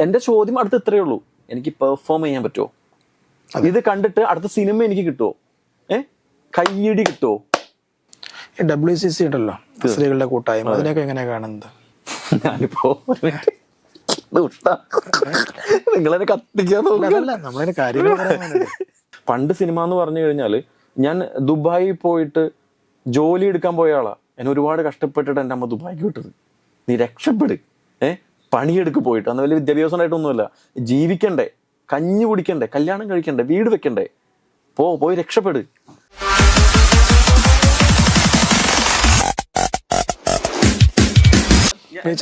എന്റെ ചോദ്യം അടുത്ത് ഇത്രയേ ഉള്ളൂ. എനിക്ക് പെർഫോം ചെയ്യാൻ പറ്റുമോ ഇത് കണ്ടിട്ട് അടുത്ത സിനിമ എനിക്ക് കിട്ടുമോ ഏ? കയ്യടി കിട്ടുമോ ഡബ്ല്യു സി സി ഉണ്ടല്ലോ സ്ത്രീകളുടെ കൂട്ടായ്മ. അതിനൊക്കെ എങ്ങനെയാ കാണുന്നത്? ഞാനിപ്പോ. നിങ്ങളെന്നെ കത്തിക്കാൻ നോക്കുക നമ്മളതിന് കാര്യങ്ങൾ പണ്ട് സിനിമ എന്ന് പറഞ്ഞു കഴിഞ്ഞാൽ ഞാൻ ദുബായിൽ പോയിട്ട് ജോലി എടുക്കാൻ പോയ ആളാ. എന്നെ ഒരുപാട് കഷ്ടപ്പെട്ടിട്ട് എന്റെ അമ്മ ദുബായിക്ക് വിട്ടത്. നീ രക്ഷപ്പെട്. ഏ? പണിയെടുക്ക് പോയിട്ട് അന്ന് വലിയ വിദ്യാഭ്യാസമായിട്ടൊന്നുമില്ല ജീവിക്കണ്ടേ കഞ്ഞി കുടിക്കണ്ടേ കല്യാണം കഴിക്കണ്ടേ വീട് വെക്കണ്ടേ. പോ പോയി രക്ഷപ്പെട്.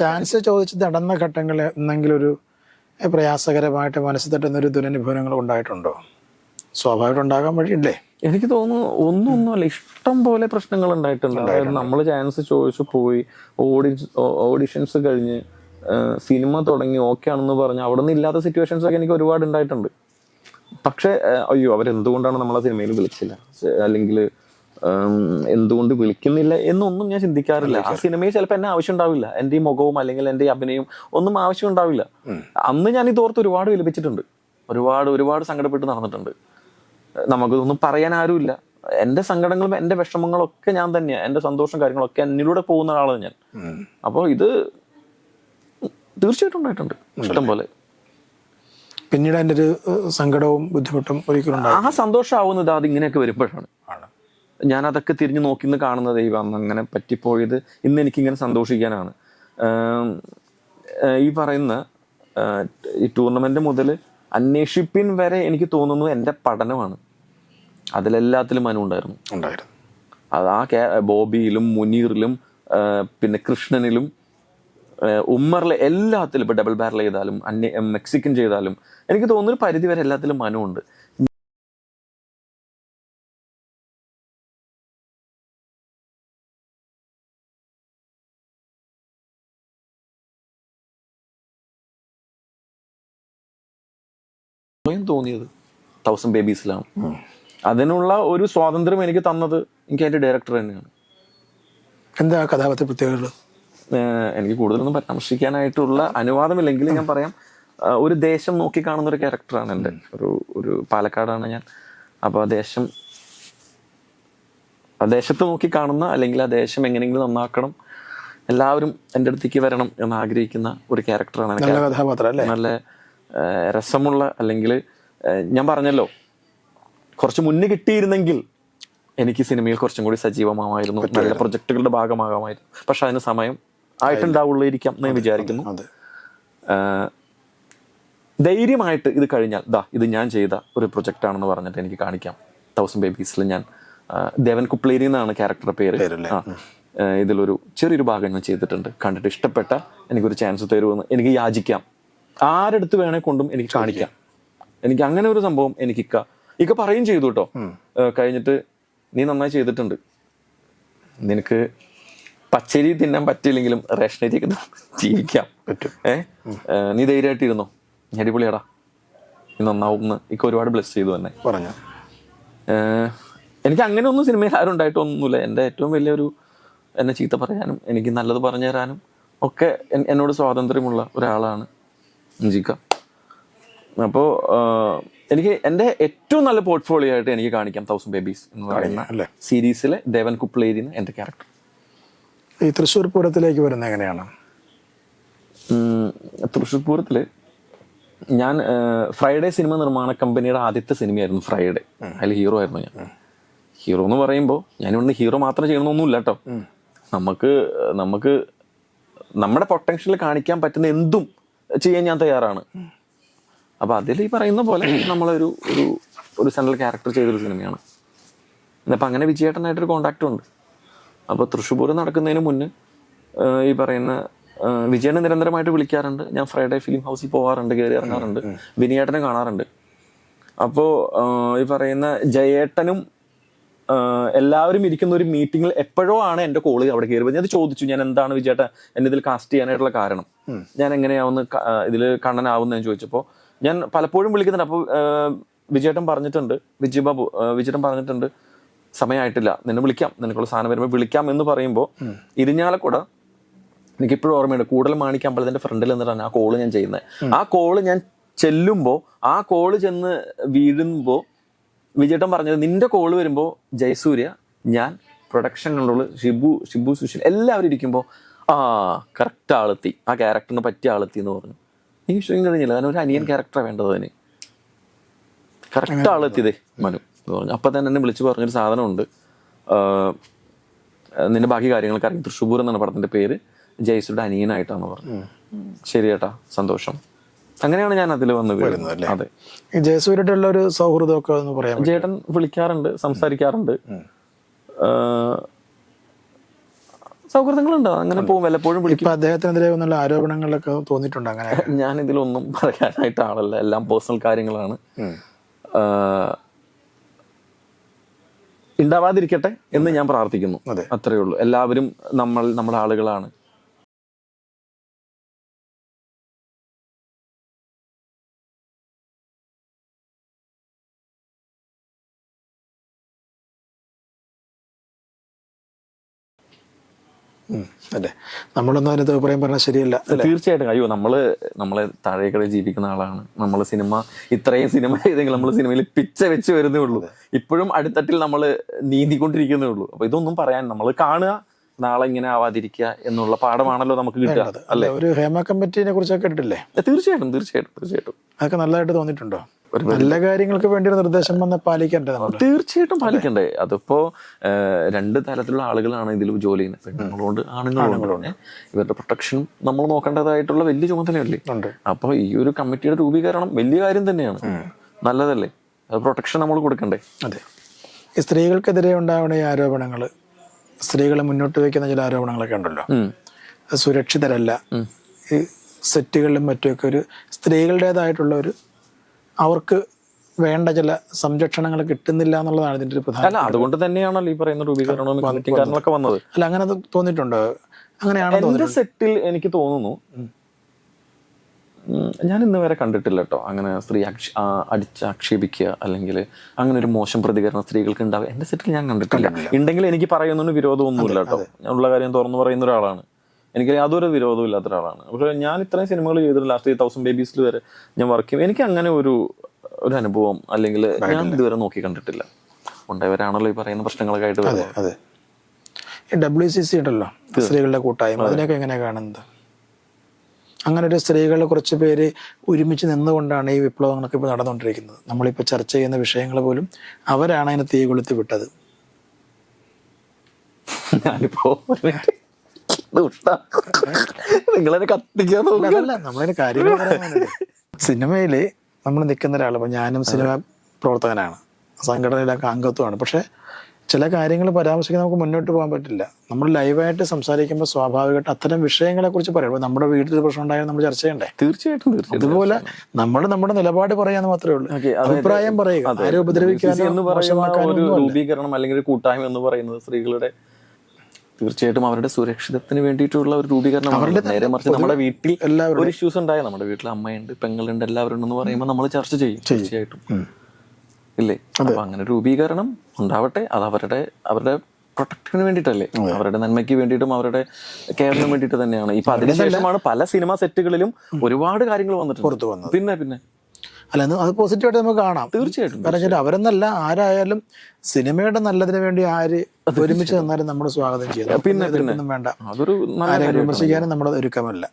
ചാൻസ് ചോദിച്ച് നടന്ന ഘട്ടങ്ങളിൽ എന്തെങ്കിലും ഒരു പ്രയാസകരമായിട്ട് മനസ്സിൽ തട്ടുന്ന ഒരു ദുരനുഭവങ്ങൾ ഉണ്ടായിട്ടുണ്ടോ? സ്വാഭാവികം ഉണ്ടാകാൻ വഴിയില്ലേ? എനിക്ക് തോന്നുന്നു ഒന്നും ഒന്നുമല്ല ഇഷ്ടം പോലെ പ്രശ്നങ്ങൾ ഉണ്ടായിട്ടുണ്ട്. അതായത് നമ്മൾ ചാൻസ് ചോദിച്ചു പോയി ഓഡി ഓഡിഷൻസ് കഴിഞ്ഞ് സിനിമ തുടങ്ങി ഓക്കെ ആണെന്ന് പറഞ്ഞ് അവിടെ നിന്ന് ഇല്ലാത്ത സിറ്റുവേഷൻസ് ഒക്കെ എനിക്ക് ഒരുപാട് ഉണ്ടായിട്ടുണ്ട്. പക്ഷേ അയ്യോ അവരെന്തുകൊണ്ടാണ് നമ്മളെ സിനിമയിൽ വിളിച്ചില്ല? അല്ലെങ്കിൽ എന്തുകൊണ്ട് വിളിക്കുന്നില്ല എന്നൊന്നും ഞാൻ ചിന്തിക്കാറില്ല. ആ സിനിമയിൽ ചിലപ്പോൾ എന്നെ ആവശ്യം ഉണ്ടാവില്ല. എന്റെ ഈ മുഖവും അല്ലെങ്കിൽ എന്റെ ഈ അഭിനയവും ഒന്നും ആവശ്യം ഉണ്ടാവില്ല. അന്ന് ഞാൻ ഇതോർത്ത് ഒരുപാട് വിലപിച്ചിട്ടുണ്ട്. ഒരുപാട് ഒരുപാട് സങ്കടപ്പെട്ട് നടന്നിട്ടുണ്ട്. നമുക്കിതൊന്നും പറയാൻ ആരുമില്ല. എന്റെ സങ്കടങ്ങളും എന്റെ വിഷമങ്ങളൊക്കെ ഞാൻ തന്നെയാണ് എന്റെ സന്തോഷം കാര്യങ്ങളൊക്കെ എന്നിലൂടെ പോകുന്ന ആളാണ് ഞാൻ. അപ്പോൾ ഇത് തീർച്ചയായിട്ടും ഉണ്ടായിട്ടുണ്ട്. ഇഷ്ടം പോലെ പിന്നീട് അതിന്റെ ഒരു സങ്കടവും ബുദ്ധിമുട്ടും ഒരിക്കലും ആ സന്തോഷമാവുന്നത് അത് ഇങ്ങനെയൊക്കെ വരുമ്പോഴാണ്. ഞാൻ അതൊക്കെ തിരിഞ്ഞു നോക്കി നിന്ന് കാണുന്ന ദൈവം അന്ന് അങ്ങനെ പറ്റിപ്പോയത് ഇന്ന് എനിക്കിങ്ങനെ സന്തോഷിക്കാനാണ്. ഈ പറയുന്ന ഈ ടൂർണമെന്റ് മുതൽ അന്വേഷിപ്പിൻ വരെ എനിക്ക് തോന്നുന്നു എന്റെ പഠനമാണ്. അതിലെല്ലാത്തിലും മനു ഉണ്ടായിരുന്നു. ഉണ്ടായിരുന്നു. അത് ആ ബോബിയിലും മുനീറിലും പിന്നെ കൃഷ്ണനിലും ഉമ്മറിലെ എല്ലാത്തിലും ഇപ്പൊ ഡബിൾ ബാരൽ ചെയ്താലും അന്യ മെക്സിക്കൻ ചെയ്താലും എനിക്ക് തോന്നുന്നൊരു പരിധി വരെ എല്ലാത്തിലും മനുണ്ട് തോന്നിയത് തൗസൻഡ് ബേബീസിലാണ് അതിനുള്ള ഒരു സ്വാതന്ത്ര്യം എനിക്ക് തന്നത് എനിക്ക് അതിന്റെ ഡയറക്ടർ തന്നെയാണ്. എന്താ കഥാപാത്ര പ്രത്യേകതകൾ? എനിക്ക് കൂടുതലൊന്നും പരാമർശിക്കാനായിട്ടുള്ള അനുവാദമില്ലെങ്കിൽ ഞാൻ പറയാം. ഒരു ദേശം നോക്കി കാണുന്ന ഒരു ക്യാരക്ടറാണ് എന്റെ. ഒരു ഒരു പാലക്കാടാണ് ഞാൻ. അപ്പോൾ ആ ദേശം ആ ദേശത്ത് നോക്കി കാണുന്ന അല്ലെങ്കിൽ ആ ദേശം എങ്ങനെയെങ്കിലും നന്നാക്കണം എല്ലാവരും എന്റെ അടുത്തേക്ക് വരണം എന്ന് ആഗ്രഹിക്കുന്ന ഒരു ക്യാരക്ടറാണ് നല്ല കഥാപാത്രം നല്ല രസമുള്ള അല്ലെങ്കിൽ ഞാൻ പറഞ്ഞല്ലോ കുറച്ച് മുന്നേ കിട്ടിയിരുന്നെങ്കിൽ എനിക്ക് സിനിമയിൽ കുറച്ചും കൂടി സജീവമാകുമായിരുന്നു നല്ല പ്രൊജക്ടുകളുടെ ഭാഗമാകാമായിരുന്നു. പക്ഷെ അതിന് സമയം ആയിട്ടുണ്ടാവുള്ളായിരിക്കാം എന്ന് വിചാരിക്കുന്നു. ധൈര്യമായിട്ട് ഇത് കഴിഞ്ഞാൽ ദാ ഇത് ഞാൻ ചെയ്ത ഒരു പ്രൊജക്റ്റ് ആണെന്ന് പറഞ്ഞിട്ട് എനിക്ക് കാണിക്കാം. തൗസൻഡ് ബേബീസിൽ ഞാൻ ദേവൻ കുപ്ലേരി എന്നാണ് ക്യാരക്ടറുടെ പേര്. ഇതിലൊരു ചെറിയൊരു ഭാഗം ഞാൻ ചെയ്തിട്ടുണ്ട്. കണ്ടിട്ട് ഇഷ്ടപ്പെട്ട എനിക്കൊരു ചാൻസ് തരുമെന്ന് എനിക്ക് യാചിക്കാം. ആരെടുത്ത് വേണേ കൊണ്ടും എനിക്ക് കാണിക്കാം. എനിക്ക് അങ്ങനെ ഒരു സംഭവം എനിക്ക് ഇക്ക ഇക്ക പറയും ചെയ്തു കേട്ടോ. കഴിഞ്ഞിട്ട് നീ നന്നായി ചെയ്തിട്ടുണ്ട്. നിനക്ക് പച്ചരി തിന്നാൻ പറ്റില്ലെങ്കിലും റേഷൻ ഒക്കെ ജീവിക്കാം. പറ്റും. ഏഹ് നീ ധൈര്യമായിട്ടിരുന്നോ? അടിപൊളിയാടാ. നീ നന്നാവും എന്ന് ഇക്ക ഒരുപാട് ബ്ലെസ് ചെയ്തു തന്നെ പറഞ്ഞു. എനിക്ക് അങ്ങനെ ഒന്നും സിനിമയിൽ ആരും ഉണ്ടായിട്ടൊന്നുമില്ല. എന്റെ ഏറ്റവും വലിയൊരു എന്നെ ചീത്ത പറയാനും എനിക്ക് നല്ലത് പറഞ്ഞു തരാനും ഒക്കെ എന്നോട് സ്വാതന്ത്ര്യമുള്ള ഒരാളാണ് ജിക്ക. അപ്പോൾ എനിക്ക് എന്റെ ഏറ്റവും നല്ല പോർട്ട്ഫോളിയോ ആയിട്ട് എനിക്ക് കാണിക്കാം തൗസൻഡ് ബേബീസ് എന്ന് പറയുന്ന സീരീസിലെ ദേവൻ കുപ്ലേരിന്ന് എന്റെ ക്യാരക്ടർ ഈ തൃശ്ശൂർ പൂരത്തിലേക്ക് വരുന്നത് എങ്ങനെയാണ്? തൃശ്ശൂർ പൂരത്തിൽ ഞാൻ ഫ്രൈഡേ സിനിമ നിർമ്മാണ കമ്പനിയുടെ ആദ്യത്തെ സിനിമയായിരുന്നു ഫ്രൈഡേ. അതിൽ ഹീറോ ആയിരുന്നു ഞാൻ. ഹീറോ എന്ന് പറയുമ്പോൾ ഞാൻ ഇവിടുന്ന് ഹീറോ മാത്രം ചെയ്യണമെന്നൊന്നുമില്ല കേട്ടോ. നമുക്ക് നമുക്ക് നമ്മുടെ പൊട്ടൻഷ്യൽ കാണിക്കാൻ പറ്റുന്ന എന്തും ചെയ്യാൻ ഞാൻ തയ്യാറാണ്. അപ്പൊ അതിൽ ഈ പറയുന്ന പോലെ നമ്മളൊരു ഒരു ഒരു സെൻട്രൽ ക്യാരക്ടർ ചെയ്തൊരു സിനിമയാണ്. അപ്പം അങ്ങനെ വിജയേട്ടനായിട്ടൊരു കോണ്ടാക്റ്റും ഉണ്ട്. അപ്പോൾ തൃശ്ശൂർ പൂരം നടക്കുന്നതിന് മുന്നേ ഈ പറയുന്ന വിജയനെ നിരന്തരമായിട്ട് വിളിക്കാറുണ്ട്. ഞാൻ ഫ്രൈഡേ ഫിലിം ഹൗസിൽ പോകാറുണ്ട് കയറി ഇറങ്ങാറുണ്ട്. വിനിയേട്ടനെ കാണാറുണ്ട്. അപ്പോൾ ഈ പറയുന്ന ജയേട്ടനും എല്ലാവരും ഇരിക്കുന്ന ഒരു മീറ്റിംഗിൽ എപ്പോഴോ ആണ് എന്റെ കോൾ അവിടെ കയറി ഞാൻ ചോദിച്ചു ഞാൻ എന്താണ് വിജയേട്ട എന്നെ ഇതിൽ കാസ്റ്റ് ചെയ്യാനായിട്ടുള്ള കാരണം? ഞാൻ എങ്ങനെയാവുന്ന ഇതിൽ കണ്ണനാവുന്ന ഞാൻ ചോദിച്ചപ്പോൾ ഞാൻ പലപ്പോഴും വിളിക്കുന്നുണ്ട്. അപ്പോൾ വിജയേട്ടൻ പറഞ്ഞിട്ടുണ്ട് വിജയ് ബാബു വിജയേട്ടൻ പറഞ്ഞിട്ടുണ്ട് സമയമായിട്ടില്ല നിന്നെ വിളിക്കാം. നിനക്കുള്ള സാധനം വരുമ്പോൾ വിളിക്കാം എന്ന് പറയുമ്പോൾ ഇരിഞ്ഞാലക്കുട എനിക്കിപ്പോഴും ഓർമ്മയുണ്ട്. കൂടുതൽ മാണിക്ക അമ്പലത്തിന്റെ ഫ്രണ്ടിൽ നിന്നിട്ടാണ് ആ കോൾ ഞാൻ ചെയ്യുന്നത് ആ കോൾ ഞാൻ ചെല്ലുമ്പോൾ ആ കോൾ ചെന്ന് വീഴുമ്പോൾ വിജയട്ടൻ പറഞ്ഞത് നിന്റെ കോൾ വരുമ്പോൾ ജയസൂര്യ ഞാൻ പ്രൊഡക്ഷൻ കൺട്രോൾ ഷിബു ഷിബു സുശീൽ എല്ലാവരും ഇരിക്കുമ്പോൾ ആ കറക്റ്റ് ആളെത്തി. ആ ക്യാരക്ടറിന് പറ്റിയ ആളെത്തി എന്ന് പറഞ്ഞു. എനിക്ക് വിശ്വസിക്കാൻ കഴിഞ്ഞില്ല. കാരണം ഒരു അനിയൻ ക്യാരക്ടറാണ് വേണ്ടത് അതിന്. കറക്റ്റ് ആളെത്തിയതേ മനു. എന്ന് പറഞ്ഞു. അപ്പം തന്നെ എന്നെ വിളിച്ച് പറഞ്ഞൊരു സാധനമുണ്ട്. നിന്റെ ബാക്കി കാര്യങ്ങളൊക്കെ അറിയാം. തൃശ്ശൂർ എന്നാണ് പടത്തിന്റെ പേര്. ജയ്സുയുടെ അനിയനായിട്ടാണ് പറഞ്ഞു ശരി ചേട്ടാ സന്തോഷം. അങ്ങനെയാണ് ഞാൻ അതിൽ വന്ന് വീഴുന്നത് അതെ. ജയസൂര്യട്ടുള്ള ഒരു സൗഹൃദമൊക്കെ ഒന്ന് പറയാം? ചേട്ടൻ വിളിക്കാറുണ്ട് സംസാരിക്കാറുണ്ട്. സൗഹൃദങ്ങളുണ്ട്. അങ്ങനെ പോകും. വല്ലപ്പോഴും വിളിക്കും. അദ്ദേഹത്തിനെതിരെ ഒന്നുള്ള ആരോപണങ്ങളൊക്കെ തോന്നിയിട്ടുണ്ട് അങ്ങനെ? ഞാൻ ഇതിലൊന്നും പറയാനായിട്ട് ആളല്ല. എല്ലാം പേഴ്സണൽ കാര്യങ്ങളാണ്. ഉണ്ടാവാതിരിക്കട്ടെ എന്ന് ഞാൻ പ്രാർത്ഥിക്കുന്നു. അത്രേ അത്രയേ ഉള്ളൂ. എല്ലാവരും നമ്മൾ നമ്മുടെ ആളുകളാണ്. അല്ലേ നമ്മളൊന്നും അതിനകത്ത് അഭിപ്രായം പറഞ്ഞാൽ ശരിയല്ല തീർച്ചയായിട്ടും. അയ്യോ നമ്മൾ നമ്മളെ താഴേക്കടയിൽ ജീവിക്കുന്ന ആളാണ്. നമ്മൾ സിനിമ ഇത്രയും സിനിമ ചെയ്തെങ്കിൽ നമ്മൾ സിനിമയിൽ പിച്ച വെച്ച് വരുന്നേ ഉള്ളൂ. ഇപ്പോഴും അടുത്തട്ടിൽ നമ്മൾ നീന്തിക്കൊണ്ടിരിക്കുന്നേ ഉള്ളൂ. അപ്പൊ ഇതൊന്നും പറയാൻ നമ്മൾ കാണുക നാളെ ഇങ്ങനെ ആവാതിരിക്കുക എന്നുള്ള പാഠമാണല്ലോ നമുക്ക് കിട്ടുക അല്ലേ ഒരു ഹേമ കമ്മിറ്റിനെ കുറിച്ചൊക്കെ കേട്ടിട്ടില്ലേ തീർച്ചയായിട്ടും തീർച്ചയായിട്ടും തീർച്ചയായിട്ടും. അതൊക്കെ നല്ലതായിട്ട് തോന്നിയിട്ടുണ്ടോ? നല്ല കാര്യങ്ങൾക്ക് വേണ്ടി ഒരു നിർദ്ദേശം വന്ന് പാലിക്കണ്ടേ നമ്മൾ. തീർച്ചയായിട്ടും പാലിക്കണ്ടേ. അതിപ്പോ രണ്ട് തരത്തിലുള്ള ആളുകളാണ് ഇതിൽ ജോലി ചെയ്യുന്നത്. പെണ്ണുങ്ങളുണ്ട് ആണുങ്ങളുണ്ട്. ഇവരുടെ പ്രൊട്ടക്ഷൻ നമ്മൾ നോക്കേണ്ടതായിട്ടുള്ള വലിയ ചുമതലയല്ലേ? അപ്പോൾ അപ്പൊ ഈ ഒരു കമ്മിറ്റിയുടെ രൂപീകരണം വലിയ കാര്യം തന്നെയാണ്. നല്ലതല്ലേ? അത് പ്രൊട്ടക്ഷൻ നമ്മൾ കൊടുക്കണ്ടേ? അതെ. ഈ സ്ത്രീകൾക്കെതിരെ ഉണ്ടാവുന്ന ഈ ആരോപണങ്ങൾ സ്ത്രീകളെ മുന്നോട്ട് വയ്ക്കുന്ന ചില ആരോപണങ്ങളൊക്കെ ഉണ്ടല്ലോ. സുരക്ഷിതരല്ല. ഈ സെറ്റുകളിലും മറ്റുമൊക്കെ ഒരു സ്ത്രീകളുടേതായിട്ടുള്ള ഒരു അവർക്ക് വേണ്ട ചില സംരക്ഷണങ്ങൾ കിട്ടുന്നില്ല എന്നുള്ളതാണ് ഇതിന്റെ ഒരു പ്രധാന അല്ല അതുകൊണ്ട് തന്നെയാണല്ലോ ഈ പറയുന്ന രൂപീകരണവും കാരണങ്ങളൊക്കെ വന്നത്. അല്ല അങ്ങനെ അത് അങ്ങനെയാണ് എന്റെ സെറ്റിൽ എനിക്ക് തോന്നുന്നു ഞാൻ ഇന്ന് വരെ കണ്ടിട്ടില്ല കേട്ടോ. അങ്ങനെ സ്ത്രീ അടിച്ച് ആക്ഷേപിക്കുക അല്ലെങ്കിൽ അങ്ങനെ ഒരു മോശം പ്രതികരണം സ്ത്രീകൾക്ക് ഉണ്ടാവുക. എന്റെ സെറ്റിൽ ഞാൻ കണ്ടിട്ടില്ല. ഉണ്ടെങ്കിൽ എനിക്ക് പറയുന്നതിന് വിരോധമൊന്നുമില്ല കേട്ടോ. ഞാൻ ഉള്ള കാര്യം തുറന്നു പറയുന്ന ഒരാളാണ്. എനിക്ക് യാതൊരു വിരോധവും ഇല്ലാത്ത ഒരാളാണ്. പക്ഷേ ഞാൻ ഇത്രയും സിനിമകൾ ചെയ്തിട്ട് ലാസ്റ്റ് തൗസൻഡ് ബേബീസിൽ വരെ ഞാൻ വർക്ക് ചെയ്യും. എനിക്ക് അങ്ങനെ ഒരു ഒരു അനുഭവം അല്ലെങ്കിൽ ഞാൻ ഇതുവരെ നോക്കി കണ്ടിട്ടില്ല. ഉണ്ടായവരാണല്ലോ ഈ പറയുന്ന പ്രശ്നങ്ങളൊക്കെ ആയിട്ട് വരുന്നത്. ഡബ്ല്യു സി സി ഉണ്ടല്ലോ സ്ത്രീകളുടെ കൂട്ടായ്മ അതിനൊക്കെ എങ്ങനെയാണ് കാണുന്നത്? അങ്ങനെ ഒരു സ്ത്രീകളെ കുറച്ച് പേര് ഒരുമിച്ച് നിന്നുകൊണ്ടാണ് ഈ വിപ്ലവങ്ങളൊക്കെ ഇപ്പോൾ നടന്നുകൊണ്ടിരിക്കുന്നത്. നമ്മളിപ്പോൾ ചർച്ച ചെയ്യുന്ന വിഷയങ്ങൾ പോലും അവരാണ് അതിനെ തീ കൊളുത്തി വിട്ടത് ഞാനിപ്പോ. ദുഷ്ടാ. നിങ്ങളെന്നെ കത്തിക്കാൻ നമ്മളതിന് കാര്യങ്ങൾ സിനിമയിൽ നമ്മൾ നിൽക്കുന്ന ഒരാൾ ഇപ്പൊ ഞാനും സിനിമ പ്രവർത്തകനാണ്. സംഘടനയിലൊക്കെ അംഗത്വമാണ്. പക്ഷെ ചില കാര്യങ്ങൾ പരാമർശിക്കാൻ നമുക്ക് മുന്നോട്ട് പോകാൻ പറ്റില്ല. നമ്മൾ ലൈവായിട്ട് സംസാരിക്കുമ്പോൾ സ്വാഭാവികമായിട്ട് അത്തരം വിഷയങ്ങളെ കുറിച്ച് പറയുമ്പോൾ നമ്മുടെ വീട്ടിൽ പ്രശ്നം ഉണ്ടായാലും നമ്മൾ ചർച്ച ചെയ്യണ്ടേ? തീർച്ചയായിട്ടും തീർച്ചയായിട്ടും. അതുപോലെ നമ്മൾ നമ്മുടെ നിലപാട് പറയാന്ന് മാത്രമേ ഉള്ളൂ. അഭിപ്രായം പറയുക. ആരെ ഉപദ്രവിക്കാനോ എന്ന് പറയുന്ന ഒരു. രൂപീകരണം അല്ലെങ്കിൽ ഒരു കൂട്ടായ്മ എന്ന് പറയുന്നത് സ്ത്രീകളുടെ തീർച്ചയായിട്ടും അവരുടെ സുരക്ഷിതത്തിന് വേണ്ടിയിട്ടുള്ള ഒരു രൂപീകരണം നേരെ മറിച്ച് നമ്മുടെ വീട്ടിൽ ഒരു ഇഷ്യൂസ് ഉണ്ടായ നമ്മുടെ വീട്ടിൽ അമ്മയുണ്ട് പെങ്ങളുണ്ട് എല്ലാവരും ഉണ്ടെന്ന് പറയുമ്പോൾ നമ്മൾ ചർച്ച ചെയ്യും തീർച്ചയായിട്ടും. ഇല്ലേ? അപ്പൊ അങ്ങനെ രൂപീകരണം ഉണ്ടാവട്ടെ. അത് അവരുടെ അവരുടെ പ്രൊട്ടക്റ്റിന് വേണ്ടിയിട്ടല്ലേ? അവരുടെ നന്മയ്ക്ക് വേണ്ടിയിട്ടും അവരുടെ കെയറിന് വേണ്ടിയിട്ട് തന്നെയാണ്. ഇപ്പൊ അതിനുശേഷമാണ് പല സിനിമ സെറ്റുകളിലും ഒരുപാട് കാര്യങ്ങൾ വന്നിട്ടുണ്ട്. പിന്നെ പിന്നെ. അല്ല അത് പോസിറ്റീവായിട്ട് നമുക്ക് കാണാം. തീർച്ചയായിട്ടും കാരണം വെച്ചാൽ അവരെന്നല്ല ആരായാലും സിനിമയുടെ നല്ലതിന് വേണ്ടി ആര് ഒരുമിച്ച് നിന്നാലും നമ്മൾ സ്വാഗതം ചെയ്തു പിന്നെ, വേണ്ട. അതൊരു വിമർശിക്കാനും നമ്മുടെ ഒരുക്കമല്ല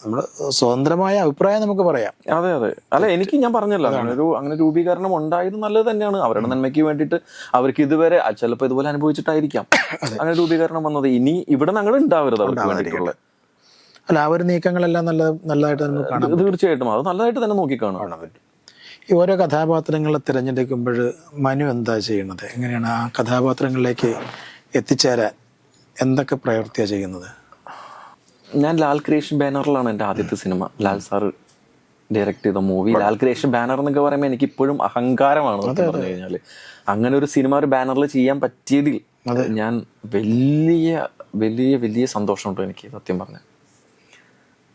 നമ്മൾ സ്വതന്ത്രമായ അഭിപ്രായം നമുക്ക് പറയാം. അതെ അതെ. അല്ല എനിക്ക് ഞാൻ പറഞ്ഞല്ലോ അങ്ങനെ ഒരു അങ്ങനെ രൂപീകരണം ഉണ്ടായത് നല്ലത് തന്നെയാണ്. അവരുടെ നന്മയ്ക്ക് വേണ്ടിയിട്ട് അവർക്ക് ഇതുവരെ ചിലപ്പോൾ ചിലപ്പോ ഇതുപോലെ അനുഭവിച്ചിട്ടായിരിക്കാം. അങ്ങനെ രൂപീകരണം വന്നത്. ഇനി ഇവിടെ ഞങ്ങൾ ഉണ്ടാവരുത് അവർക്ക് വേണ്ടിയിട്ടുള്ള അല്ല ആ ഒരു നീക്കങ്ങളെല്ലാം നല്ല നല്ലതായിട്ട് നമുക്ക് കാണാം തീർച്ചയായിട്ടും. അത് നല്ലതായിട്ട് തന്നെ നോക്കി കാണാൻ പറ്റും. ഈ ഓരോ കഥാപാത്രങ്ങളെ തിരഞ്ഞെടുക്കുമ്പോൾ മനു എന്താ ചെയ്യുന്നത്? എങ്ങനെയാണ് ആ കഥാപാത്രങ്ങളിലേക്ക് എത്തിച്ചേരാൻ എന്തൊക്കെ പ്രവൃത്തിയാണ് ചെയ്യുന്നത്? ഞാൻ ലാൽ ക്രിയേഷൻ ബാനറിലാണ് എന്റെ ആദ്യത്തെ സിനിമ. ലാൽ സാർ ഡയറക്ട് ചെയ്ത മൂവി. ലാൽ ക്രിയേഷൻ ബാനർ എന്നൊക്കെ പറയുമ്പോൾ എനിക്ക് ഇപ്പോഴും അഹങ്കാരമാണ് പറഞ്ഞു കഴിഞ്ഞാൽ അങ്ങനെ ഒരു സിനിമ ഒരു ബാനറിൽ ചെയ്യാൻ പറ്റിയതിൽ ഞാൻ വലിയ വലിയ വലിയ സന്തോഷമുണ്ട് എനിക്ക് സത്യം പറഞ്ഞാൽ.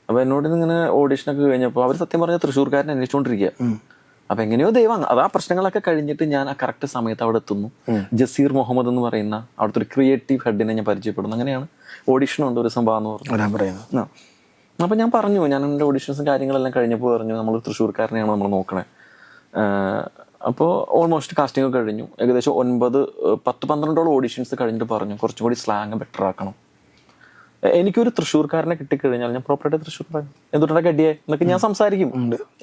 അപ്പൊ എന്നോട് ഇങ്ങനെ ഓഡീഷനൊക്കെ കഴിഞ്ഞപ്പോൾ അവർ സത്യം പറഞ്ഞാൽ തൃശ്ശൂർക്കാരനെ അന്വേഷിച്ചുകൊണ്ടിരിക്കുക അപ്പൊ എങ്ങനെയോ ദൈവം അത് ആ പ്രശ്നങ്ങളൊക്കെ കഴിഞ്ഞിട്ട് ഞാൻ ആ കറക്റ്റ് സമയത്ത് അവിടെ എത്തുന്നു. ജസീർ മുഹമ്മദ് എന്ന് പറയുന്ന അവിടുത്തെ ഒരു ക്രിയേറ്റീവ് ഹെഡിനെ ഞാൻ പരിചയപ്പെടുന്നു. അങ്ങനെയാണ് ഓഡിഷൻ ഉണ്ട് ഒരു സംഭവം എന്ന് പറഞ്ഞു അപ്പൊ ഞാൻ പറഞ്ഞു ഞാൻ എന്റെ ഓഡിഷൻസും കാര്യങ്ങളെല്ലാം കഴിഞ്ഞപ്പോൾ പറഞ്ഞു നമ്മൾ തൃശ്ശൂർക്കാരനെയാണ് നമ്മൾ നോക്കണേ. അപ്പോൾ ഓൾമോസ്റ്റ് കാസ്റ്റിംഗ് ഒക്കെ കഴിഞ്ഞു. ഏകദേശം ഒൻപത് പത്ത് പന്ത്രണ്ടോളം ഓഡിഷൻസ് കഴിഞ്ഞിട്ട് പറഞ്ഞു കുറച്ചും കൂടി സ്ലാങ് ബെറ്റർ ആക്കണം. എനിക്കൊരു തൃശ്ശൂർക്കാരനെ കിട്ടിക്കഴിഞ്ഞാൽ ഞാൻ പ്രോപ്പറായിട്ട് തൃശ്ശൂർ പറയും എന്തുട്ടാ കെട്ടിയെ? എന്നൊക്കെ ഞാൻ സംസാരിക്കും.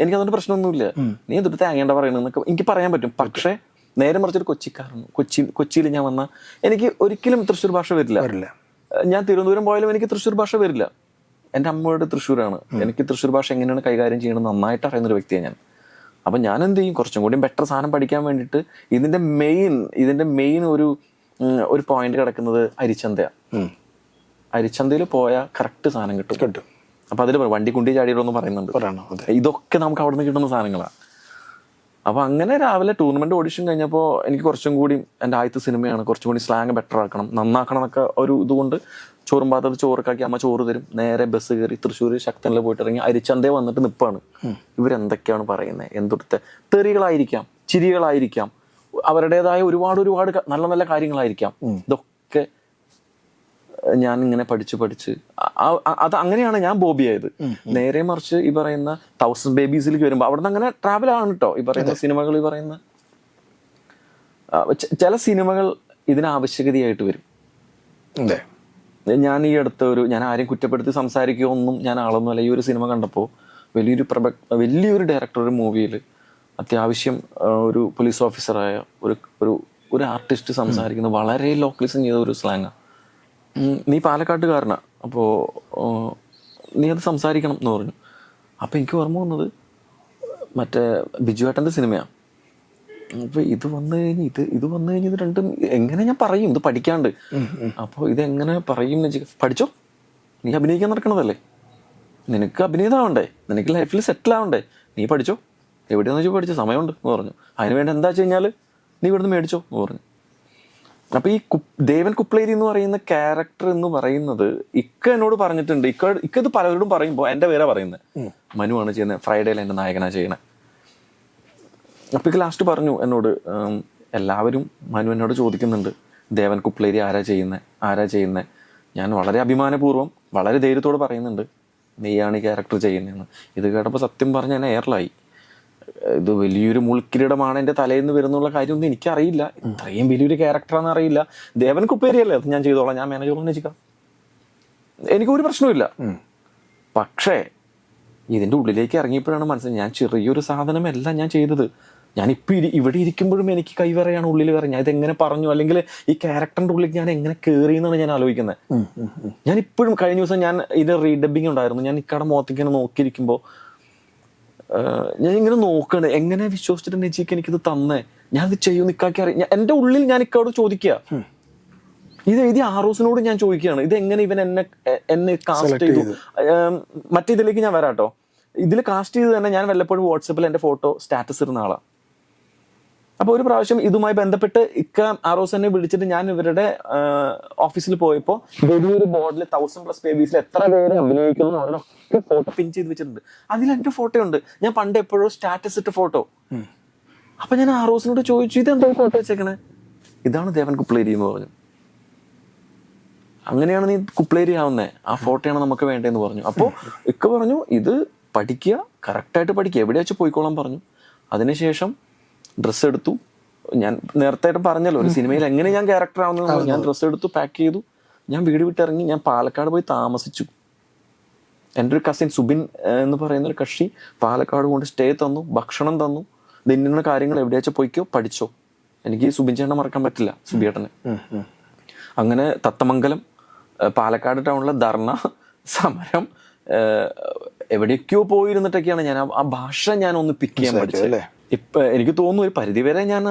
എനിക്ക് അതുകൊണ്ട് പ്രശ്നമൊന്നുമില്ല. നീ എന്തുട്ട് തേങ്ങേണ്ട പറയണെന്നൊക്കെ എനിക്ക് പറയാൻ പറ്റും. പക്ഷേ നേരെ മറിച്ചൊരു കൊച്ചിക്കാരനും. കൊച്ചി കൊച്ചിയിൽ ഞാൻ വന്ന എനിക്ക് ഒരിക്കലും തൃശ്ശൂർ ഭാഷ വരില്ല. ഞാൻ തിരുവനന്തപുരം പോയാലും എനിക്ക് തൃശ്ശൂർ ഭാഷ വരില്ല. എന്റെ അമ്മയുടെ തൃശ്ശൂരാണ്. എനിക്ക് തൃശ്ശൂർ ഭാഷ എങ്ങനെയാണ് കൈകാര്യം ചെയ്യണമെന്ന് നന്നായിട്ട് അറിയുന്ന ഒരു വ്യക്തിയാണ് ഞാൻ. അപ്പം ഞാൻ എന്ത് ചെയ്യും? കുറച്ചും കൂടി ബെറ്റർ സാധനം പഠിക്കാൻ വേണ്ടിയിട്ട് ഇതിന്റെ മെയിൻ ഇതിന്റെ മെയിൻ ഒരു ഒരു പോയിന്റ് കിടക്കുന്നത് അരിച്ചന്തയാണ്. അരിച്ചന്തയിൽ പോയാൽ കറക്റ്റ് സാധനം കിട്ടും. കിട്ടും. അപ്പൊ അതിൽ വണ്ടി കുണ്ടി ചാടിയിട്ടൊന്നും പറയുന്നുണ്ട്. ഇതൊക്കെ നമുക്ക് അവിടെ നിന്ന് കിട്ടുന്ന സാധനങ്ങളാണ് അപ്പൊ അങ്ങനെ രാവിലെ ടൂർണമെന്റ് ഓഡിഷൻ കഴിഞ്ഞപ്പോൾ എനിക്ക് കുറച്ചും കൂടി എന്റെ ആദ്യത്തെ സിനിമയാണ് കുറച്ചും കൂടി സ്ലാങ് ബെറ്റർ ആക്കണം നന്നാക്കണം എന്നൊക്കെ ഒരു ഇതുകൊണ്ട് ചോറും പാത്രത്തിൽ കാക്കി അമ്മ ചോറ് തരും. നേരെ ബസ് കയറി തൃശ്ശൂർ ശക്തനിൽ പോയിട്ട് ഇറങ്ങി അരിച്ചന്തേ വന്നിട്ട് നിപ്പാണ്. ഇവരെന്തൊക്കെയാണ് പറയുന്നത് എന്തൊടുത്ത് തെറികളായിരിക്കാം ചിരികളായിരിക്കാം അവരുടേതായ ഒരുപാട് ഒരുപാട് നല്ല നല്ല കാര്യങ്ങളായിരിക്കാം. ഇതൊക്കെ ഞാൻ ഇങ്ങനെ പഠിച്ച് പഠിച്ച് അത് അങ്ങനെയാണ് ഞാൻ ബോബി ആയത്. നേരെ മറിച്ച് ഈ പറയുന്ന തൗസൻഡ് ബേബീസിലേക്ക് വരുമ്പോൾ അവിടെ നിന്ന് അങ്ങനെ ട്രാവൽ ആണ് കേട്ടോ ഈ പറയുന്ന സിനിമകൾ ഈ പറയുന്ന ചില സിനിമകൾ ഇതിന് ആവശ്യകതയായിട്ട് വരും. ഞാൻ ഈ അടുത്ത ഒരു ഞാൻ ആരെയും കുറ്റപ്പെടുത്തി സംസാരിക്കുകയോ ഒന്നും ഞാൻ ആളൊന്നുമല്ല ഈ ഒരു സിനിമ കണ്ടപ്പോൾ വലിയൊരു പ്രഭ വലിയൊരു ഡയറക്ടർ ഒരു മൂവിയിൽ അത്യാവശ്യം ഒരു പോലീസ് ഓഫീസറായ ഒരു ഒരു ഒരു ആർട്ടിസ്റ്റ് സംസാരിക്കുന്ന വളരെ ലോക്കലിസം ചെയ്ത ഒരു സ്ലാങ്ങാണ് നീ പാലക്കാട്ടുകാരനാ. അപ്പോൾ നീ അത് സംസാരിക്കണം എന്ന് പറഞ്ഞു. അപ്പോൾ എനിക്ക് ഓർമ്മ വന്നത് മറ്റേ ബിജു ബിജുവേട്ടന്റെ സിനിമയാണ് അപ്പൊ ഇത് വന്നു കഴിഞ്ഞ് ഇത് ഇത് വന്നു കഴിഞ്ഞ് ഇത് രണ്ടും എങ്ങനെ ഞാൻ പറയും? ഇത് പഠിക്കാണ്ട്. അപ്പോൾ ഇത് എങ്ങനെ പറയും എന്ന് വെച്ചാൽ പഠിച്ചോ? നീ അഭിനയിക്കാൻ നടക്കണതല്ലേ? നിനക്ക് അഭിനേതാവണ്ടേ നിനക്ക് ലൈഫിൽ സെറ്റിൽ ആവണ്ടേ നീ പഠിച്ചോ? എവിടെയാണെന്ന് വെച്ചാൽ പഠിച്ചോ? സമയമുണ്ട് എന്ന് പറഞ്ഞു. അതിന് വേണ്ടി എന്താ വെച്ച് കഴിഞ്ഞാൽ നീ ഇവിടുന്ന് മേടിച്ചോ എന്ന് പറഞ്ഞു. അപ്പൊ ഈ ദേവൻ കുപ്ലേരി എന്ന് പറയുന്ന ക്യാരക്ടർ എന്ന് പറയുന്നത് ഇക്ക എന്നോട് പറഞ്ഞിട്ടുണ്ട്. ഇക്ക ഇക്ക ഇത് പലരോടും പറയുമ്പോൾ എന്റെ പേരാ പറയുന്നത് മനുവാണ് ചെയ്യുന്നത് ഫ്രൈഡേയിൽ എന്റെ നായകനാ ചെയ്യണേ അപ്പൊ ഇക്ക ലാസ്റ്റ് പറഞ്ഞു എന്നോട് എല്ലാവരും മനു എന്നോട് ചോദിക്കുന്നുണ്ട്. ദേവൻ കുപ്ലേരി ആരാ ചെയ്യുന്നത് ആരാ ചെയ്യുന്നത് ഞാൻ വളരെ അഭിമാനപൂർവം വളരെ ധൈര്യത്തോട് പറയുന്നുണ്ട്. നീയാണ് ഈ ക്യാരക്ടർ ചെയ്യുന്നതെന്ന്. ഇത് കേട്ടപ്പോൾ സത്യം പറഞ്ഞ ഞാൻ എയറിലായി ഇത് വലിയൊരു മുൾക്കിരീടമാണ് എന്റെ തലയിൽ നിന്ന് വരുന്നുള്ള കാര്യമൊന്നും എനിക്കറിയില്ല. ഇത്രയും വലിയൊരു ക്യാരക്ടറാണെന്ന് അറിയില്ല. ദേവൻ കുപ്പേരിയല്ലേ? അത് ഞാൻ ചെയ്തോളാം. ഞാൻ മാനേജറോളം വെച്ചിക്കാം എനിക്കൊരു പ്രശ്നമില്ല പക്ഷേ ഇതിന്റെ ഉള്ളിലേക്ക് ഇറങ്ങിയപ്പോഴാണ് മനസ്സിലായി ഞാൻ ചെറിയൊരു സാധനമല്ല ഞാൻ ചെയ്തത്. ഞാൻ ഇപ്പം ഇരി ഇവിടെ ഇരിക്കുമ്പോഴും എനിക്ക് കൈവറയാണ് ഉള്ളിൽ വരെ ഞാൻ ഇതെങ്ങനെ പറഞ്ഞു? അല്ലെങ്കിൽ ഈ ക്യാരക്ടറിന്റെ ഉള്ളിൽ ഞാൻ എങ്ങനെ കയറി എന്നാണ് ഞാൻ ആലോചിക്കുന്നത്. ഞാൻ ഇപ്പോഴും കഴിഞ്ഞ ദിവസം ഞാൻ ഇത് റീഡബിങ് ഉണ്ടായിരുന്നു. ഞാൻ ഇക്കാടെ മുഖത്തേക്ക് ഇങ്ങനെ നോക്കിയിരിക്കുമ്പോൾ ഞാൻ ഇങ്ങനെ നോക്കണ്. എങ്ങനെ വിശ്വസിച്ചിട്ട് നെജിക്ക് എനിക്കിത് തന്നേ? ഞാൻ ഇത് ചെയ്യൂ നിക്കാക്കി അറിയാം. എന്റെ ഉള്ളിൽ ഞാൻ ഇക്കാട് ചോദിക്കുക ഇത് എഴുതി ആറോസിനോട് ഞാൻ ചോദിക്കുകയാണ്. ഇത് എങ്ങനെ ഇവൻ എന്നെ എന്നെ കാസ്റ്റ് ചെയ്തു? മറ്റേ ഇതിലേക്ക് ഞാൻ വരാട്ടോ. ഇതിൽ കാസ്റ്റ് ചെയ്ത് തന്നെ ഞാൻ വല്ലപ്പോഴും വാട്സപ്പിൽ എന്റെ ഫോട്ടോ സ്റ്റാറ്റസ് ഇടുന്ന ആളാ. അപ്പൊ ഒരു പ്രാവശ്യം ഇതുമായി ബന്ധപ്പെട്ട് ഇക്ക ആറോസ് എന്നെ വിളിച്ചിട്ട് ഞാൻ ഇവരുടെ ഓഫീസിൽ പോയപ്പോ വലിയൊരു ബോർഡിൽ തൗസൻഡ് പ്ലസ് ബേബീസിൽ എത്ര പേര് അഭിനയിക്കുന്നു അവരൊക്കെ ഫോട്ടോ പിൻ ചെയ്ത് വെച്ചിട്ടുണ്ട്. അതിൽ എന്റെ ഫോട്ടോ ഉണ്ട്. ഞാൻ പണ്ട് എപ്പോഴോ സ്റ്റാറ്റസ് ഇട്ട ഫോട്ടോ അപ്പൊ ഞാൻ ആറോസിനോട് ചോദിച്ചു ഇത് എന്തോ ഫോട്ടോ വെച്ചേക്കണേ? ഇതാണ് ദേവൻ കുപ്ലേരി എന്ന് പറഞ്ഞു. അങ്ങനെയാണ് നീ കുപ്ലേരി ആവുന്നേ. ആ ഫോട്ടോയാണ് നമുക്ക് വേണ്ടതെന്ന് പറഞ്ഞു. അപ്പോൾ ഇക്ക പറഞ്ഞു ഇത് പഠിക്കുക കറക്റ്റായിട്ട് പഠിക്കുക. എവിടെ വെച്ച് പോയിക്കോളാൻ പറഞ്ഞു. അതിനുശേഷം ഡ്രസ്സ് എടുത്തു. ഞാൻ നേരത്തെ പറഞ്ഞല്ലോ ഒരു സിനിമയിൽ എങ്ങനെ ഞാൻ ക്യാരക്ടർ ആവുന്നത് ഞാൻ ഡ്രസ്സ് എടുത്തു പാക്ക് ചെയ്തു. ഞാൻ വീട് വിട്ടിറങ്ങി ഞാൻ പാലക്കാട് പോയി താമസിച്ചു. എന്റെ ഒരു കസിൻ സുബിൻ എന്ന് പറയുന്ന ഒരു കക്ഷി പാലക്കാട് കൊണ്ട് സ്റ്റേ തന്നു ഭക്ഷണം തന്നു. ഇത് ഇന്ന കാര്യങ്ങൾ എവിടെയാച്ചാൽ പോയിക്കോ പഠിച്ചോ. എനിക്ക് സുബിൻ ചേട്ടനെ മറക്കാൻ പറ്റില്ല സുബിയേട്ടനെ. അങ്ങനെ തത്തമംഗലം പാലക്കാട് ടൗണിലെ ധർണ സമരം എവിടേക്കോ എവിടെയൊക്കെയോ പോയിരുന്നിട്ടൊക്കെയാണ് ഞാൻ ആ- ഭാഷ ഞാൻ ഒന്ന് പിക്ക് ചെയ്യാൻ പഠിച്ചത്? ഇപ്പൊ എനിക്ക് തോന്നുന്നു ഒരു പരിധിവരെ ഞാൻ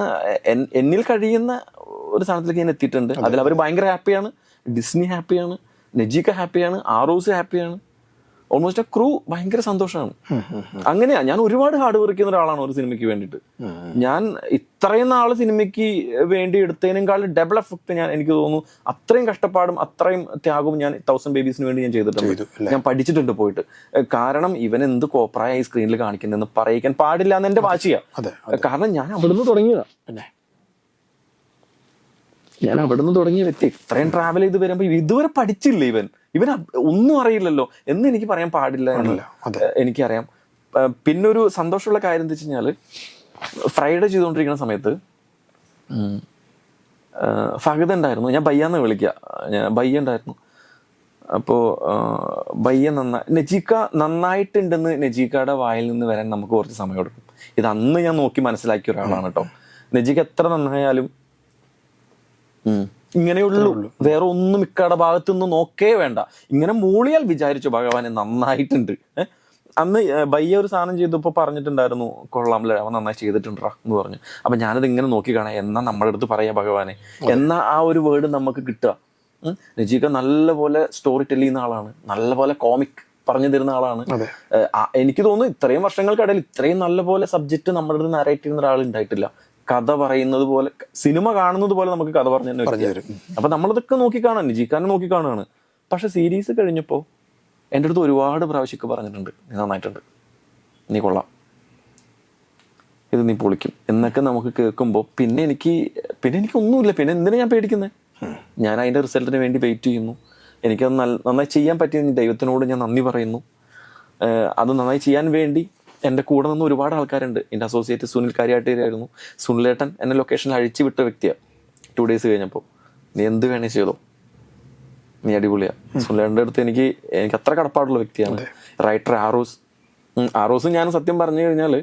എന്നിൽ കഴിയുന്ന ഒരു സ്ഥാനത്തിലേക്ക് ഞാൻ എത്തിയിട്ടുണ്ട്. അതിൽ അവർ ഭയങ്കര ഹാപ്പിയാണ്. ഡിസ്നി ഹാപ്പിയാണ്. നജീക്ക ഹാപ്പിയാണ്. ആറോസ് ഹാപ്പിയാണ്. ഓൾമോസ്റ്റ് ആ ക്രൂ ഭയങ്കര സന്തോഷമാണ് അങ്ങനെയാ ഞാൻ ഒരുപാട് ഹാർഡ് വർക്ക് ചെയ്യുന്ന ഒരാളാണ് ഒരു സിനിമയ്ക്ക് വേണ്ടിയിട്ട്. ഞാൻ ഇത്രയും നാൾ സിനിമയ്ക്ക് വേണ്ടി എടുത്തതിനേക്കാളും ഡബിൾ എഫക്ട് ഞാൻ എനിക്ക് തോന്നുന്നു അത്രയും കഷ്ടപ്പാടും അത്രയും ത്യാഗവും ഞാൻ തൗസൻഡ് ബേബീസിന് വേണ്ടി ഞാൻ ചെയ്തിട്ടുണ്ട്. ഞാൻ പഠിച്ചിട്ടുണ്ട് പോയിട്ട്. കാരണം ഇവൻ എന്ത് കോപ്രായ ഈ സ്ക്രീനിൽ കാണിക്കുന്നതെന്ന് പറയിക്കാൻ പാടില്ല എന്ന് എന്റെ വാശിയാ. അതെ കാരണം ഞാൻ അവിടുന്ന് തുടങ്ങിയതാണ് പിന്നെ? ഞാൻ അവിടുന്ന് തുടങ്ങിയ വ്യക്തി. ഇത്രയും ട്രാവൽ ചെയ്ത് വരുമ്പോ ഇതുവരെ പഠിച്ചില്ല ഇവൻ? അബ് ഒന്നും അറിയില്ലല്ലോ. എന്ന് എനിക്ക് പറയാൻ പാടില്ല എനിക്കറിയാം. പിന്നെ ഒരു സന്തോഷമുള്ള കാര്യം എന്താ വെച്ച് കഴിഞ്ഞാൽ ഫ്രൈഡേ ചെയ്തുകൊണ്ടിരിക്കുന്ന സമയത്ത് ഫഹദ് ഉണ്ടായിരുന്നു. ഞാൻ ബയ്യാന്ന് വിളിക്കുക ഞാൻ ബയ്യ ഉണ്ടായിരുന്നു. അപ്പോ ആഹ് ബയ്യ നന്നായി നജീക്ക നന്നായിട്ടുണ്ടെന്ന് നജീക്കയുടെ വായിൽ നിന്ന് വരാൻ നമുക്ക് കുറച്ച് സമയം എടുക്കും. ഇത് അന്ന് ഞാൻ നോക്കി മനസ്സിലാക്കിയ ഒരാളാണ് കേട്ടോ. നജീക്ക എത്ര നന്നായാലും. ഇങ്ങനെയുള്ളൂ. വേറെ ഒന്നും മിക്കയുടെ ഭാഗത്തുനിന്ന് നോക്കേ വേണ്ട. ഇങ്ങനെ മൂളിയാൽ വിചാരിച്ചു ഭഗവാനെ നന്നായിട്ടുണ്ട്? അന്ന് ബയ്യ ഒരു സാധനം ചെയ്തപ്പോൾ പറഞ്ഞിട്ടുണ്ടായിരുന്നു കൊള്ളാമല്ലേ അവൻ നന്നായി ചെയ്തിട്ടുണ്ടാ എന്ന് പറഞ്ഞു. അപ്പൊ ഞാനത് ഇങ്ങനെ നോക്കി കാണാം. എന്നാ നമ്മളെ അടുത്ത് പറയാ ഭഗവാനെ? എന്നാ ആ ഒരു വേർഡ് നമുക്ക് കിട്ടുക. രജിക നല്ലപോലെ സ്റ്റോറി ടെൽ ചെയ്യുന്ന ആളാണ്. നല്ലപോലെ കോമിക് പറഞ്ഞു തരുന്ന ആളാണ്. എനിക്ക് തോന്നുന്നു ഇത്രയും വർഷങ്ങൾക്കിടയിൽ ഇത്രയും നല്ലപോലെ സബ്ജക്ട് നമ്മുടെ അടുത്ത് നരേറ്റ് ചെയ്യുന്ന ഒരാൾ ഉണ്ടായിട്ടില്ല. കഥ പറയുന്നത് പോലെ സിനിമ കാണുന്നത് പോലെ നമുക്ക് കഥ പറഞ്ഞു തന്നെ അപ്പൊ നമ്മളതൊക്കെ നോക്കി കാണാൻ നോക്കിക്കാണാണ്. നോക്കി കാണുകയാണ് പക്ഷെ സീരീസ് കഴിഞ്ഞപ്പോ എന്റെ അടുത്ത് ഒരുപാട് പ്രാവശ്യമൊക്കെ പറഞ്ഞിട്ടുണ്ട്. നീ നന്നായിട്ടുണ്ട്. നീ കൊള്ളാം. ഇത് നീ പൊളിക്കും. എന്നൊക്കെ നമുക്ക് കേൾക്കുമ്പോൾ പിന്നെ എനിക്ക് പിന്നെ എനിക്ക് ഒന്നുമില്ല പിന്നെ എന്തിനാ ഞാൻ പേടിക്കുന്നത് ഞാൻ അതിന്റെ റിസൾട്ടിന് വേണ്ടി വെയിറ്റ് ചെയ്യുന്നു. എനിക്കത് നല്ല നന്നായി ചെയ്യാൻ പറ്റിയ ദൈവത്തിനോട് ഞാൻ നന്ദി പറയുന്നു. അത് നന്നായി ചെയ്യാൻ വേണ്ടി എന്റെ കൂടെ നിന്ന് ഒരുപാട് ആൾക്കാരുണ്ട്. എന്റെ അസോസിയേറ്റ് സുനിൽ കാര്യാട്ടേരായിരുന്നു സുനിലേട്ടൻ എന്നെ ലൊക്കേഷനിൽ അഴിച്ചു വിട്ട വ്യക്തിയാണ് ടു ഡേയ്സ് കഴിഞ്ഞപ്പോൾ നീ എന്ത് വേണേ ചെയ്തോ. നീ അടിപൊളിയാ. സുനിലേട്ടന്റെ അടുത്ത് എനിക്ക് എനിക്ക് അത്ര കടപ്പാടുള്ള വ്യക്തിയാണ്. റൈറ്റർ ആറോസ്. ആറോസ് ഞാൻ സത്യം പറഞ്ഞു കഴിഞ്ഞാൽ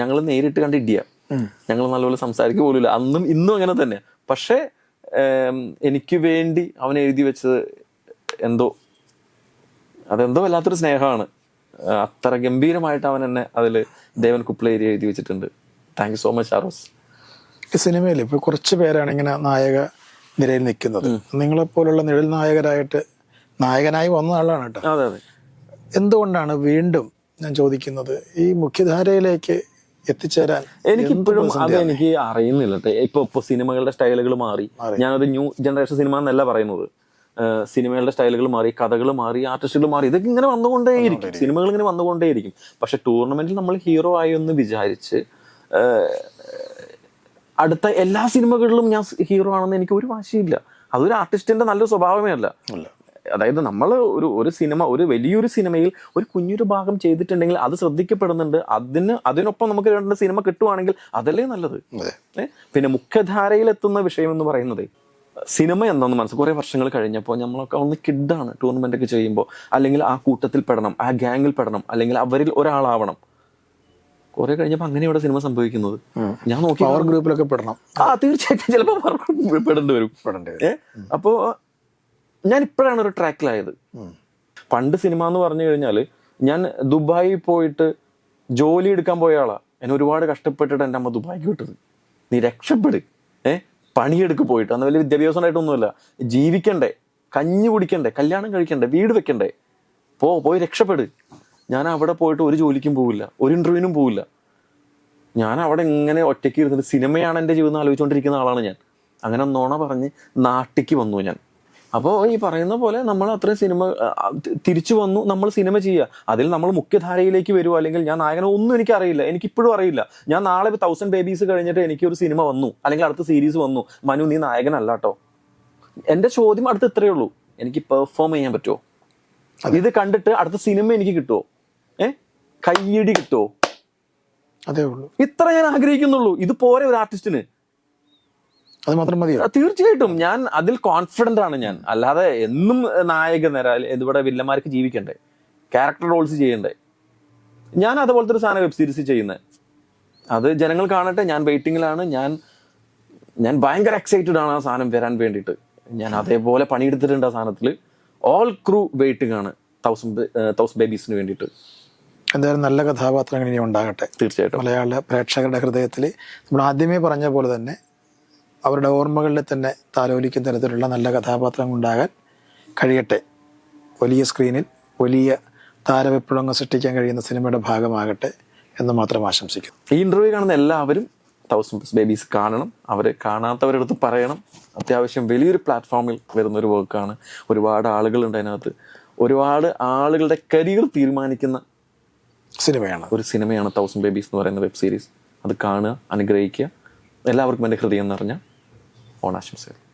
ഞങ്ങൾ നേരിട്ട് കണ്ട് ഇടിയ. ഞങ്ങൾ നല്ലപോലെ സംസാരിക്കുക പോലുമില്ല. അന്നും ഇന്നും അങ്ങനെ തന്നെ പക്ഷേ എനിക്ക് വേണ്ടി അവൻ എഴുതി വെച്ചത് എന്തോ അതെന്തോ വല്ലാത്തൊരു സ്നേഹമാണ്. അത്ര ഗംഭീരമായിട്ട് അവൻ എന്നെ അതിൽ ദേവൻ കുപ്ലേരി എഴുതി വെച്ചിട്ടുണ്ട്. താങ്ക് യു സോ മച്ച് ആറോസ് സിനിമയിൽ ഇപ്പൊ കുറച്ച് പേരാണ് ഇങ്ങനെ നായക നിരയിൽ നിൽക്കുന്നത്. നിങ്ങളെ പോലുള്ള നിഴൽ നായകരായിട്ട് നായകനായി വന്ന ആളാണ് കേട്ടോ. അതെ അതെ. എന്തുകൊണ്ടാണ് വീണ്ടും ഞാൻ ചോദിക്കുന്നത് ഈ മുഖ്യധാരയിലേക്ക് എത്തിച്ചേരാൻ എനിക്ക് ഇപ്പോഴും അത് എനിക്ക് അറിയുന്നില്ല. ഇപ്പൊ ഇപ്പൊ സിനിമകളുടെ സ്റ്റൈലുകൾ മാറി. ഞാനത് ന്യൂ ജനറേഷൻ സിനിമ എന്നല്ല പറയുന്നത്. സിനിമകളുടെ സ്റ്റൈലുകൾ മാറി കഥകൾ മാറി ആർട്ടിസ്റ്റുകൾ മാറി ഇതൊക്കെ ഇങ്ങനെ വന്നുകൊണ്ടേയിരിക്കും. സിനിമകൾ ഇങ്ങനെ വന്നുകൊണ്ടേയിരിക്കും. പക്ഷെ ടൂർണമെന്റിൽ നമ്മൾ ഹീറോ ആയി എന്ന് വിചാരിച്ച് അടുത്ത എല്ലാ സിനിമകളിലും ഞാൻ ഹീറോ ആണെന്ന് എനിക്ക് ഒരു വാശിയില്ല. അതൊരു ആർട്ടിസ്റ്റിന്റെ നല്ല സ്വഭാവമേ അല്ല. അതായത് നമ്മൾ ഒരു ഒരു സിനിമ ഒരു വലിയൊരു സിനിമയിൽ ഒരു കുഞ്ഞൊരു ഭാഗം ചെയ്തിട്ടുണ്ടെങ്കിൽ അത് ശ്രദ്ധിക്കപ്പെടുന്നുണ്ട്. അതിന് അതിനൊപ്പം നമുക്ക് രണ്ട് സിനിമ കിട്ടുവാണെങ്കിൽ അതല്ലേ നല്ലത്? പിന്നെ മുഖ്യധാരയിൽ എത്തുന്ന വിഷയം എന്ന് പറയുന്നത് സിനിമ എന്താന്ന് മനസ്സിൽ കുറേ വർഷങ്ങൾ കഴിഞ്ഞപ്പോൾ നമ്മളൊക്കെ ഒന്ന് കിഡാണ് ടൂർണമെന്റ് ഒക്കെ ചെയ്യുമ്പോൾ. അല്ലെങ്കിൽ ആ കൂട്ടത്തിൽ പെടണം ആ ഗ്യാങ്ങിൽ പെടണം അല്ലെങ്കിൽ അവരിൽ ഒരാളാവണം. കുറെ കഴിഞ്ഞപ്പോൾ അങ്ങനെ ഇവിടെ സിനിമ സംഭവിക്കുന്നത്. ഞാൻ നോക്കി പവർ ഗ്രൂപ്പിലൊക്കെ പെടണം. ആ തീർച്ചയായിട്ടും ചിലപ്പോൾ പെടേണ്ടി വരും. പെടേണ്ടി വരും. അപ്പോ ഞാൻ ഇപ്പോഴാണ് ഒരു ട്രാക്കിലായത് പണ്ട് സിനിമ എന്ന് പറഞ്ഞു കഴിഞ്ഞാൽ ഞാൻ ദുബായിൽ പോയിട്ട് ജോലി എടുക്കാൻ പോയ ആളാ. എന്നെ ഒരുപാട് കഷ്ടപ്പെട്ടിട്ട് എന്റെ അമ്മ ദുബായിക്ക് വിട്ടത്. നീ രക്ഷപ്പെട്. ഏ? പണിയെടുക്ക് പോയിട്ട് അന്ന് വലിയ വിദ്യാഭ്യാസമായിട്ടൊന്നുമില്ല ജീവിക്കണ്ടേ കഞ്ഞി കുടിക്കണ്ടേ കല്യാണം കഴിക്കണ്ടേ വീട് വെക്കണ്ടേ? പോ പോയി രക്ഷപ്പെട്. ഞാൻ അവിടെ പോയിട്ട് ഒരു ജോലിക്കും പോവില്ല ഒരു ഇന്റർവ്യൂവിനും പോവില്ല. ഞാൻ അവിടെ ഇങ്ങനെ ഒറ്റയ്ക്ക് ഇരുന്നിട്ട് സിനിമയാണ് എന്റെ ജീവിതം ആലോചിച്ചുകൊണ്ടിരിക്കുന്ന ആളാണ് ഞാൻ. അങ്ങനെ നോണ പറഞ്ഞ് നാട്ടിക്ക് വന്നു ഞാൻ. അപ്പോൾ ഈ പറയുന്ന പോലെ നമ്മൾ അത്രയും സിനിമ തിരിച്ചു വന്നു നമ്മൾ സിനിമ ചെയ്യുക. അതിൽ നമ്മൾ മുഖ്യധാരയിലേക്ക് വരുമോ അല്ലെങ്കിൽ ഞാൻ നായകനെ ഒന്നും എനിക്ക് അറിയില്ല എനിക്ക് ഇപ്പോഴും അറിയില്ല. ഞാൻ നാളെ തൗസൻഡ് ബേബീസ് കഴിഞ്ഞിട്ട് എനിക്ക് ഒരു സിനിമ വന്നു. അല്ലെങ്കിൽ അടുത്ത സീരീസ് വന്നു. മനു നീ നായകനല്ല കേട്ടോ എന്റെ ചോദ്യം അടുത്ത് ഇത്രയേ ഉള്ളൂ. എനിക്ക് പെർഫോം ചെയ്യാൻ പറ്റുമോ ഇത് കണ്ടിട്ട് അടുത്ത സിനിമ എനിക്ക് കിട്ടുമോ ഏ? കയ്യടി കിട്ടുമോ അതേ ഉള്ളൂ. ഇത്ര ഞാൻ ആഗ്രഹിക്കുന്നുള്ളൂ. ഇത് പോരെ ഒരു ആർട്ടിസ്റ്റിന് അത് മാത്രം മതിയോ തീർച്ചയായിട്ടും. ഞാൻ അതിൽ കോൺഫിഡന്റ് ആണ് ഞാൻ. അല്ലാതെ എന്നും നായക നിര ഇവിടെ വില്ലന്മാർക്ക് ജീവിക്കണ്ടേ? ക്യാരക്ടർ റോൾസ് ചെയ്യണ്ടേ? ഞാൻ അതുപോലത്തെ ഒരു സാധനം വെബ് സീരീസ് ചെയ്യുന്നത് അത് ജനങ്ങൾ കാണട്ടെ ഞാൻ വെയിറ്റിംഗിലാണ് ഞാൻ ഞാൻ ഭയങ്കര എക്സൈറ്റഡ് ആണ് ആ സാധനം വരാൻ വേണ്ടിയിട്ട്. ഞാൻ അതേപോലെ പണിയെടുത്തിട്ടുണ്ട് ആ സാധനത്തിൽ ഓൾ ക്രൂ വെയിറ്റിംഗ് ആണ് തൗസൻഡ് തൗസൻഡ് ബേബീസിന് വേണ്ടിയിട്ട്. എന്തായാലും നല്ല കഥാപാത്രങ്ങൾ ഇനി ഉണ്ടാകട്ടെ. തീർച്ചയായിട്ടും. മലയാള പ്രേക്ഷകരുടെ ഹൃദയത്തിൽ നമ്മൾ ആദ്യമേ പറഞ്ഞ പോലെ തന്നെ അവരുടെ ഓർമ്മകളിൽ തന്നെ താലോലിക്കുന്ന തരത്തിലുള്ള നല്ല കഥാപാത്രങ്ങൾ ഉണ്ടാകാൻ കഴിയട്ടെ. വലിയ സ്ക്രീനിൽ വലിയ താരവിപ്ലവങ്ങൾ സൃഷ്ടിക്കാൻ കഴിയുന്ന സിനിമയുടെ ഭാഗമാകട്ടെ എന്ന് മാത്രം ആശംസിക്കുന്നു. ഈ ഇന്റർവ്യൂ കാണുന്ന എല്ലാവരും തൗസൻഡ് ബേബീസ് കാണണം. അവർ കാണാത്തവരടുത്ത് പറയണം. അത്യാവശ്യം വലിയൊരു പ്ലാറ്റ്ഫോമിൽ വരുന്ന ഒരു വർക്കാണ് ഒരുപാട് ആളുകളുണ്ട് അതിനകത്ത്. ഒരുപാട് ആളുകളുടെ കരിയർ തീരുമാനിക്കുന്ന സിനിമയാണ് ഒരു സിനിമയാണ് തൗസൻഡ് ബേബീസ് എന്ന് പറയുന്ന വെബ് സീരീസ് അത് കാണുക അനുഗ്രഹിക്കുക. എല്ലാവർക്കും എന്റെ ഹൃദയം നിറഞ്ഞ 원하십니다.